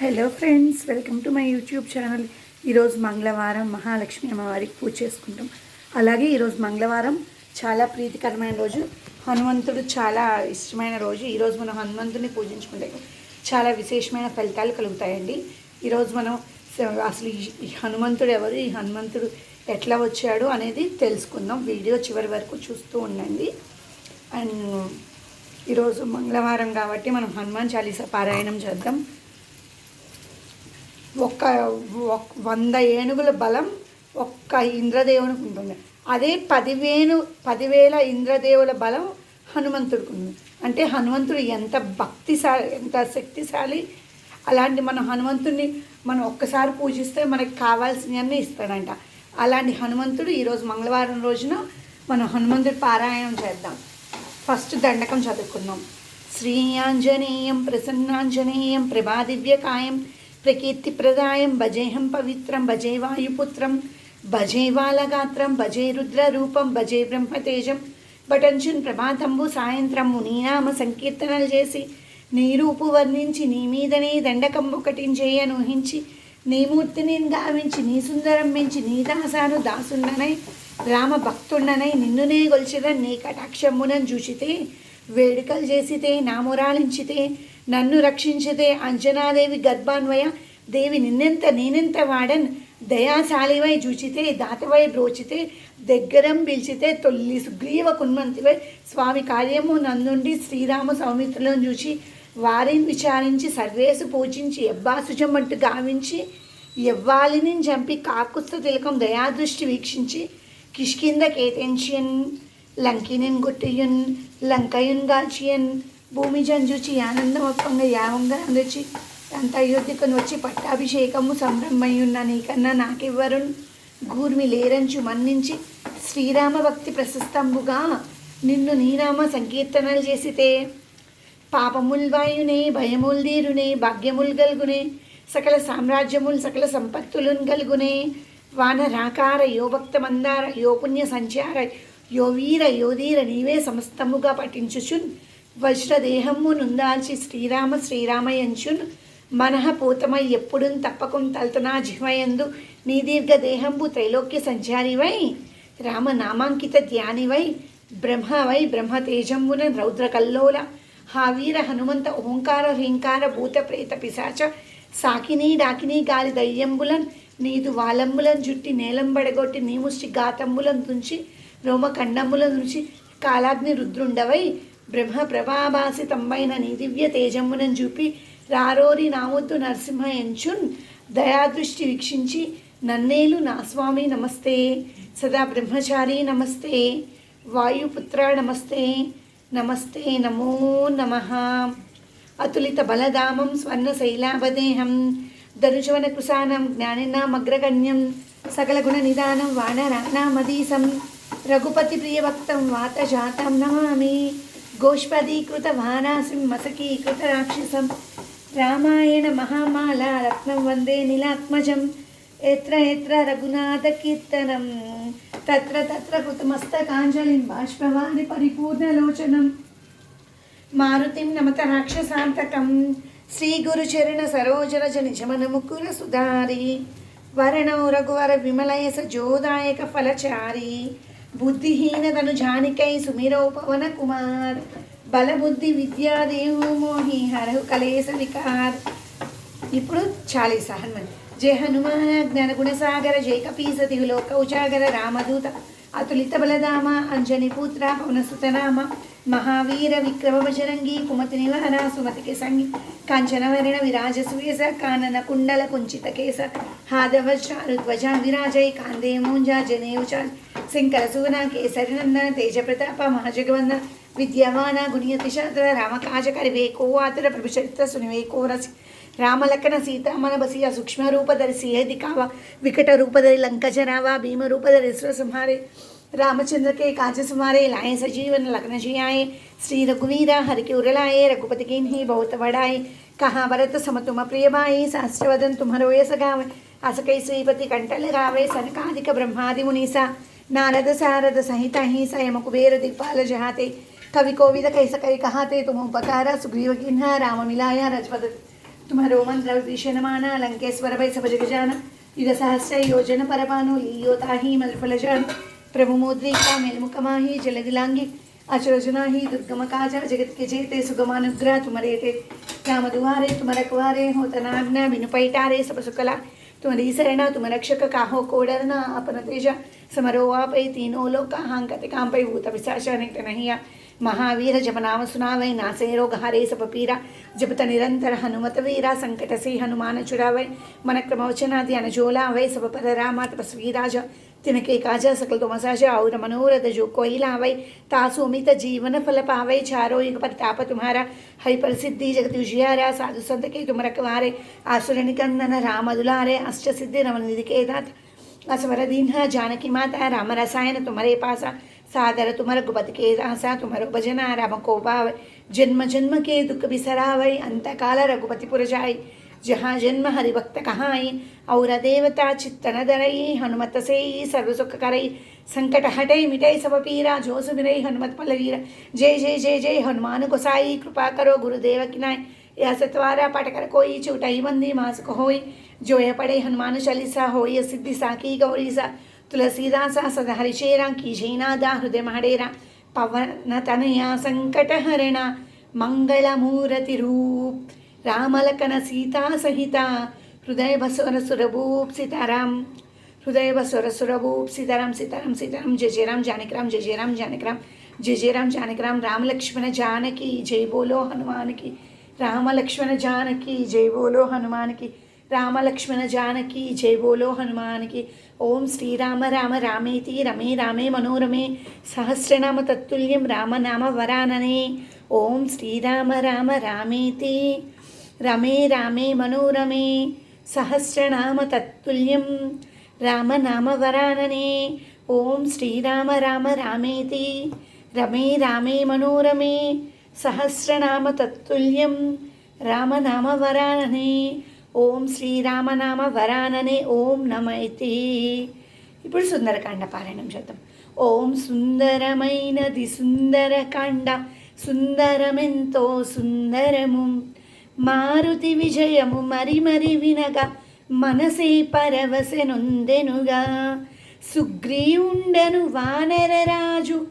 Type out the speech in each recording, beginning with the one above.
Hello friends welcome to my YouTube channel ఈరోజు మంగళవారం మహాలక్ష్మి అమ్మవారికి పూజ చేసుకుంటాం. అలాగే ఈరోజు మంగళవారం చాలా ప్రీతికరమైన రోజు. హనుమంతుడు చాలా ఇష్టమైన రోజు. ఈరోజు మనం హనుమంతుడిని పూజించుకుంటే చాలా విశేషమైన ఫలితాలు కలుగుతాయండి. ఈరోజు మనం అసలు ఈ హనుమంతుడు ఎవరు? ఈ హనుమంతుడు ఎట్లా వచ్చాడు అనేది తెలుసుకుందాం. వీడియో చివరి వరకు చూస్తూ ఉండండి. అండ్ ఈరోజు మంగళవారం కాబట్టి మనం హనుమాన్ చాలీసా పారాయణం చేద్దాం. ఒక్క వంద ఏనుగుల బలం ఒక్క ఇంద్రదేవునికి ఉంటుంది. అదే పదివేలు పదివేల ఇంద్రదేవుల బలం హనుమంతుడికి ఉంది. అంటే హనుమంతుడు ఎంత భక్తిశాలి ఎంత శక్తిశాలి? అలాంటి మన హనుమంతుడిని మనం ఒక్కసారి పూజిస్తే మనకి కావాల్సినవన్నీ ఇస్తాడంట. అలాంటి హనుమంతుడు ఈరోజు మంగళవారం రోజున మనం హనుమంతుడి పారాయణం చేద్దాం. ఫస్ట్ దండకం చదువుకుందాం. శ్రీ ఆంజనేయం ప్రసన్నాంజనేయం ప్రభాదివ్యకాయం ప్రకీర్తిప్రదాయం భజేహం పవిత్రం భజే వాయుపుత్రం భజే బాలగాత్రం భజే రుద్రరూపం భజే బ్రహ్మతేజం బటంచున్ ప్రభాతంబు సాయంత్రము నీనామ సంకీర్తనలు చేసి నీ రూపు వర్ణించి నీ మీదనే దండకం ఒకటించేయను ఊహించి నీ మూర్తిని గావించి నీ సుందరం మించి నీ దాసాను దాసుండనై రామ భక్తుండనై నిన్నునే గొలిచిన నీ కటాక్షమునను చూచితే వేడుకలు చేసితే నామురాలించితే నన్ను రక్షించదే అంజనాదేవి గర్భాన్వయ దేవి నిన్నెంత నేనెంత వాడన్ దయాశాలివై చూచితే దాతవై బ్రోచితే దగ్గరం పిలిచితే తొల్లి సుగ్రీవ కున్మంతివై స్వామి కార్యము నందుండి శ్రీరామ సౌమిత్రులను చూచి వారిని విచారించి సర్వేసు పూజించి ఎవ్వాసుజమంటు గావించి ఎవ్వాలిని చంపి కాకుత్స తిలకం దయాదృష్టి వీక్షించి కిష్కింద కేతెన్షియన్ లంకినిన్ గుట్టియున్ లంకయున్ గాల్చియన్ భూమి జంజుచి ఆనందమొప్పంగా యావంగా అందొచ్చి అంత అయోధ్యకుని వచ్చి పట్టాభిషేకము సంభ్రమయ్యున్న నీకన్నా నాకెవ్వరు గూర్మి లేరంచు మన్నించి శ్రీరామ భక్తి ప్రశస్తంబుగా నిన్ను నీనామ సంకీర్తనలు చేసితే. పాపముల్ వాయునే భయముల్ దీరునే భాగ్యముల్ గల్గునే సకల సామ్రాజ్యముల్ సకల సంపత్తులున్ గల్గునే. వానరాకార యో భక్త మందార యో పుణ్య సంచార యో వీర యోధీర నీవే సమస్తముగా పఠించుచున్. వజ్రదేహము నుందాల్చి శ్రీరామ శ్రీరామయంచున్ మనః పూతమై ఎప్పుడున్ తప్పకుం తల్తనా జిహ్వయందు నీ దీర్ఘ దేహంబు త్రైలోక్య సంచారివై రామనామాంకిత ధ్యానివై బ్రహ్మవై బ్రహ్మతేజంబున రౌద్రకల్లోల హావీర హనుమంత ఓంకార హ్రీంకార భూత ప్రేత పిశాచ సాకినీ డాకినీ గాలి దయ్యంబులన్ నీదు వాలంబులన్ జుట్టి నేలంబడగొట్టి నీ ముష్టి గాతంబులను తుంచి రోమఖండములను నుంచి కాలాగ్ని రుద్రుండవై బ్రహ్మ ప్రభాభాసితంబైన నీ దివ్య తేజమ్ములను చూపి రారోరి నామొద్దు నరసింహ ఎంచున్ దయాదృష్టి వీక్షించి నన్నేలు నా స్వామి నమస్తే. సదా బ్రహ్మచారి నమస్తే. వాయుపుత్ర నమస్తే. నమస్తే నమో నమ. అతులిత బలధామం స్వర్ణ స్వర్ణశైలాభదేహం ధనుజవన కుశానం జ్ఞానినామగ్రగణ్యం సకల గుణ నిదానం వానరాణామదీసం రఘుపతి ప్రియభక్తం వాతజాతం నమామి. గోష్పదీకృత వానాసిం మసకీకృత రాక్షసం రామాయణ మహామాల రత్నం వందే నీలాత్మజం ఎత్ర ఎత్ర రఘునాథ కీర్తనం తత్ర తత్ర కృతమస్తకాంజలిం బాష్పవాది పరిపూర్ణలోచనం మారుతిం నమత రాక్షసాంతకం శ్రీ గురుచరణ సరోజరజ నిజమన ముకుర సుధారి వరణౌ రఘువర విమలయస జోదాయక ఫలచారి బుద్ధిహీన తను జానికై సుమిరోపవన కుమార్. బలబుద్ధి విద్యాదేవు మోహి హరహు కలేశ వికార్. ఇప్పుడు చాలీస హనుమన్ జయ హనుమాన జ్ఞాన గుణసాగర జయ కపీసతి లోక ఉజాగర రామదూత అతులిత బలధామ అంజని పుత్ర పవనసుతనామ మహావీర విక్రమభజరంగి కుమతి నివార సుమతికి సంగి కాంచనవరణ విరాజ సువేశ కానన కుండల కుంచిత కేస చారు ధ్వజ విరాజై కాందే మూంజా జనేవుచ శంకరసూన కేసరినందన తేజప్రతాప మహాజగవందన విద్యమాన గుణియతిశాంతర రామకాజకరివేకో ఆతుర ప్రభుచరిత్ర సునివేకో రసి రామలక్కణ సీతామన బసియ సూక్ష్మరూపధరి సిహదికావ వికట రూపధరి లంకజరావ భీమరూపధరి ఇస్రసంహారి రామచంద్ర కే కాజసుమారే లాయ సజీవన లగ్నజయాయ శ్రీ రఘువీర హరికి ఉరలాయ రఘుపతికి హీ భౌత వడాయ కహా భరత సమతుమ ప్రియమాయి శాస్త్రవదన్ తుమరోయ సగావ అసకై శ్రీపతి కంటల రావే సనకాదిక బ్రహ్మాది మునీసా नारद सारद सहित ही सयम कुबेर दिग्पाल जहाते। कवि कोविद कैस कवि कहाते, तुम उपकार, सुग्रीव किन्हा, राम मिलाया रजपद तुम रोमन द्रविशन माना, लंकेश्वर भय सब जगजान युग सहस्र योजन परमानु लीयोता ही मलफल जान। प्रभु मोद्री का मेलमुखमा ही जल दिलांगी। अचरजना ही दुर्गम काज, जगत के जेते सुगमानुग्रह तुम रेते राम दुआरे तुम रखवारे हो तना बिनु पैटारे, सब सुकला तुम्हारी शरण तुम रक्षक काहो कोडरना अपन तेज समरो आपै तीनों लोक हांकते कांपै भूत पिशाच निकट नहीं आ महावीर जप नाम सुनावै नासे रोग हरे सब पीरा जपत निरंतर हनुमत वीरा संकट से हनुमान चुरावै मन क्रमवचना ध्यान जोलावै सब पद रामा तपस्वी राजा तिनके काजा सकल तुम साजा और मनोरथ जो कोई लावै तासु अमित जीवन फल पावै चारो युग प्रताप तुम्हारा हरि प्रसिद्धि जगत उजियारा साधु संत के तुम रखवारे आसुर निकंदन राम दुलारे अष्ट सिद्धि रमन निधि के दाता असवर दीन जानकी माता राम रसायन तुम्हारे पासा सादर तुम रघुपति के दासा तुम्हारो भजना राम को पावै जन्म जन्म के दुख बिसरावै अंत काल रघुपति पुर जाई जहाँ जन्म हरि भक्त कहाई और देवता चित्तन दरई हनुमत से सर्व सुख संकट हटई मिटई सब पीरा जो सुमिरई हनुमत पलवीर। जय जय जय जय, हनुमान गोसाई, कृपा करो गुरुदेव की नाय यह सतवारा पाठ कर कोई, चूटाई बंदी मास को होई जो यह पढ़े हनुमान चालीसा, होई सिद्धि साकी गौरी सा तुलसीदासा सदा हरिशेरा की जैनादा हृदय महेरा पवन तनया संकटहरण मंगलमूर्ति रूप రామలకన సీతా సహిత హృదయ బసవర సురభూప్ సీతారాం హృదయ బసవర సురభూప్ సీతారాం సీతారాం సీతారాం జయ జయరాం జానకిరాం జయ జయరాం జానకిరాం జయ జయరాం జానకిరాం రామలక్ష్మణ జానకి జై బోలో హనుమానికి రామలక్ష్మణ జానకి జై బోలో హనుమానికి రామలక్ష్మణ జానకి జై బోలో హనుమానికి ఓం శ్రీరామ రామ రామేతి రమే రామే మనోరమే సహస్రనామ తత్తుల్యం రామనామ వరాననే ఓం శ్రీరామ రామ రామేతి. రమే రామే మనోరమే సహస్రనామ తత్తుల్యం రామనామ వరాననే ఓం శ్రీరామ రామ రామేతి. రమే రామే మనోరమే సహస్రనామ తత్తుల్యం రామనామ వరాననే ఓం శ్రీరామనామ వరాననే ఓం నమైతి. ఇప్పుడు సుందరకాండ పారాయణం చేద్దాం. ఓం సుందరమైనది సుందరకాండ సుందరమెంతో సుందరము. మారుతి విజయము మరి మరి వినగా మనసే పరవశనుందెనుగా. సుగ్రీవుండను వానరరాజు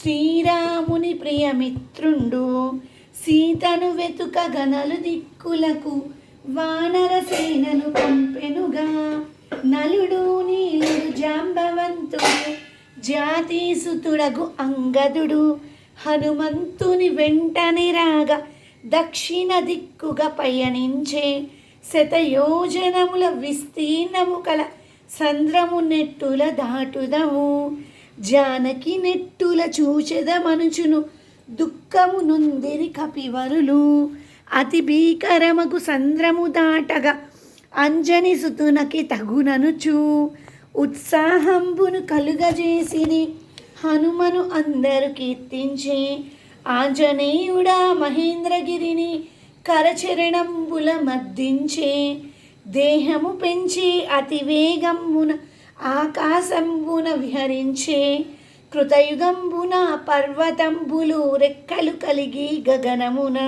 శ్రీరాముని ప్రియమిత్రుండు సీతను వెతుక గనలు దిక్కులకు వానరసేనను పంపెనుగా. నలుడు నీలుడు జాంబవంతుడు జాతీసుతుడగు అంగదుడు. హనుమంతుని వెంటని రాగా దక్షిణ దిక్కుగా పయనించే శతయోజనముల విస్తీర్ణము కల సంద్రము నెట్టుల దాటుదము. జానకి నెట్టుల చూచెద మనుచును దుఃఖము నుందిరి కపివరులు. అతి భీకరమగు సంద్రము దాటగా అంజని సుతునకి తగుననుచు. ఉత్సాహంబును కలుగజేసిని హనుమను అందరు కీర్తించే ఆంజనేయుడా మహేంద్రగిరిని కరచరణంబుల మద్దించే దేహము పెంచి అతి వేగంబున ఆకాశంబున విహరించే కృతయుగంబున పర్వతంబులు రెక్కలు కలిగి గగనమున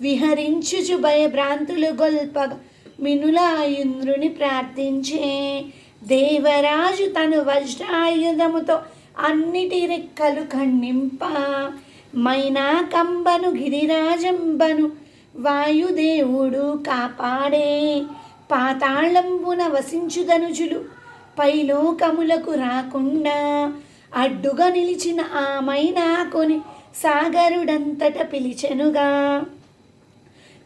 విహరించుచు భయభ్రాంతులు గొల్ప మినుల ఇంద్రుని ప్రార్థించే దేవరాజు తను వజ్రాయుధముతో అన్నిటి రెక్కలు ఖండింప మైనాకంబను గిరిరాజంబను వాయుదేవుడు కాపాడే పాతాళంబున వసించుదనుజులు పైలోకములకు రాకుండా అడ్డుగా నిలిచిన ఆ కొని సాగరుడంతట పిలిచెనుగా.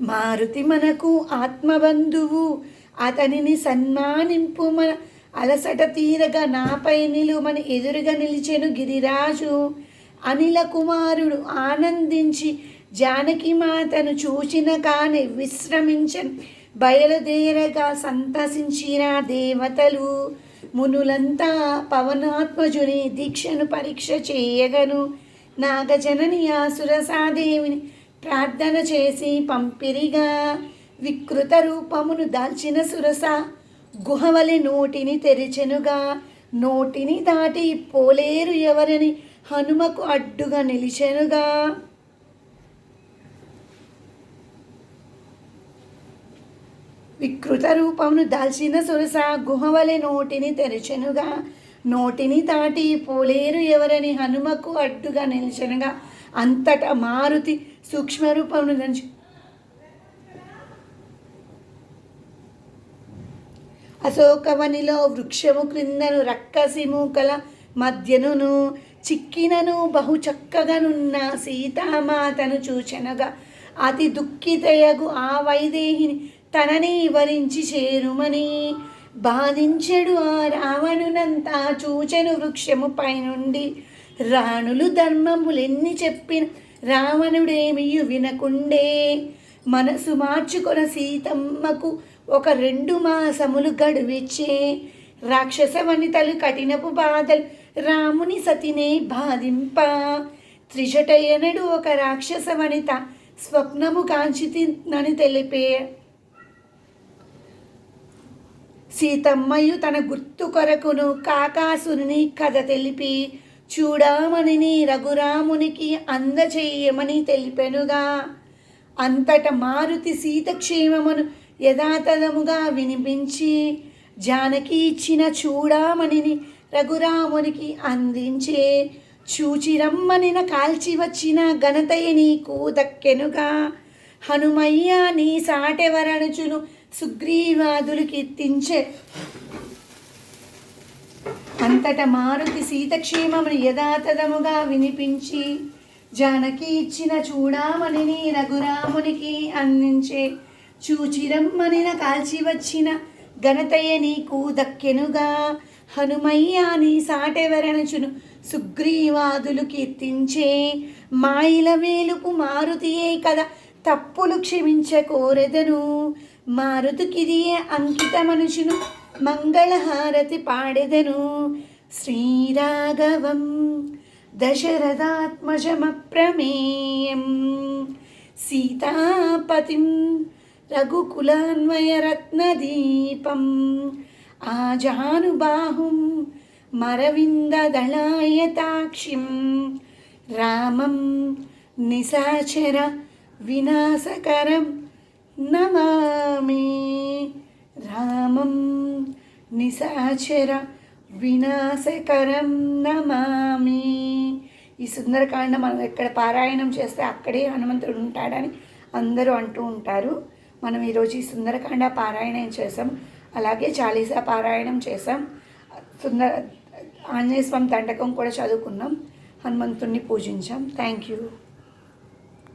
మారుతి మనకు ఆత్మబంధువు అతనిని సన్మానింపు మన అలసట తీరగా నాపై నిలుమని ఎదురుగా నిలిచెను గిరిరాజు. అనిల కుమారుడు ఆనందించి జానకి మాతను చూచిన కాని విశ్రమించను బయలుదేరగా సంతసించిన దేవతలు మునులంతా పవనాత్మజుని దీక్షను పరీక్ష చేయగను. నాగజనని ఆసురసాదేవిని ప్రార్థన చేసి పంపిరిగా. వికృత రూపమును దాల్చిన సురస గుహవలి నోటిని తెరిచెనుగా. నోటిని దాటి పోలేరు ఎవరని హనుమకు అడ్డుగా నిలిచెనుగా. వికృత రూపమును దాల్చిన సొరస గుహవలె నోటిని తెరచెనుగా. నోటిని దాటి పోలేరు ఎవరని హనుమకు అడ్డుగా నిలిచెనుగా. అంతటా మారుతి సూక్ష్మరూపమును దంచి అశోకవనిలో వృక్షము క్రిందను రక్కసి మూకల మధ్యనును చిక్కినను బహు చక్కగనున్న సీతామాతను చూచెనగా అతి దుఃఖితయగు ఆ వైదేహిని తనని వరించి చేరుమని బాధించెడు ఆ రావణునంతా చూచెను వృక్షము పైనుండి. రాణులు ధర్మములెన్ని చెప్పిన రావణుడేమియు వినకుండే. మనసు మార్చుకొన సీతమ్మకు ఒక రెండు మాసములు గడువిచ్చే. రాక్షస వనితలు కఠినపు బాధలు రాముని సతినే బాధింప. త్రిజటయనడు ఒక రాక్షస వనిత స్వప్నము కాంచితినని తెలిపే. సీతమ్మయు తన గుర్తు కొరకును కాకాసుని కథ తెలిపి చూడమని రఘురామునికి అందచేయమని తెలిపెనుగా. అంతట మారుతి సీతక్షేమమును యథాతథముగా వినిపించి జానకి ఇచ్చిన చూడామణిని రఘురామునికి అందించే. చూచిరమ్మనిన కాల్చి వచ్చిన ఘనతయ నీకు దక్కెనుగా. హనుమయ్య నీ సాటెవరనుచును సుగ్రీవాదులు కీర్తించే అంతట మారుతి సీతక్షేమమును యథాతథముగా వినిపించి జానకి ఇచ్చిన చూడామణిని రఘురామునికి అందించే. చూచిరమ్మనిన కాల్చి వచ్చిన ఘనతయ నీకు దక్కెనుగా. హనుమయ్యా నీ సాటెవరనుచును. సుగ్రీవాదులు కీర్తించే మాయిల వేలుపు మారుతియే కదా. తప్పులు క్షమించ కోరెదను. మారుతికిదియే అంకిత మనుషును మంగళహారతి పాడెదను. శ్రీరాఘవం దశరథాత్మజమప్రమేయం. సీతాపతిం రఘుకులాన్వయరత్నదీపం ఆజానుబాహుం మరవిందదళాయతాక్షిం రామం నిశాచర వినాశకరం నమామి రామం నిశాచర వినాశకరం నమామి ఈ సుందరకాండ మనం ఎక్కడ పారాయణం చేస్తే అక్కడే హనుమంతుడు ఉంటాడని అందరూ అంటూ ఉంటారు. మనం ఈరోజు ఈ సుందరకాండ పారాయణం చేసాం అలాగే చాలీసా పారాయణం చేసాం సుందర ఆంజనేయ స్వామి దండకం కూడా చదువుకున్నాం. హనుమంతుణ్ణి పూజించాం. Thank you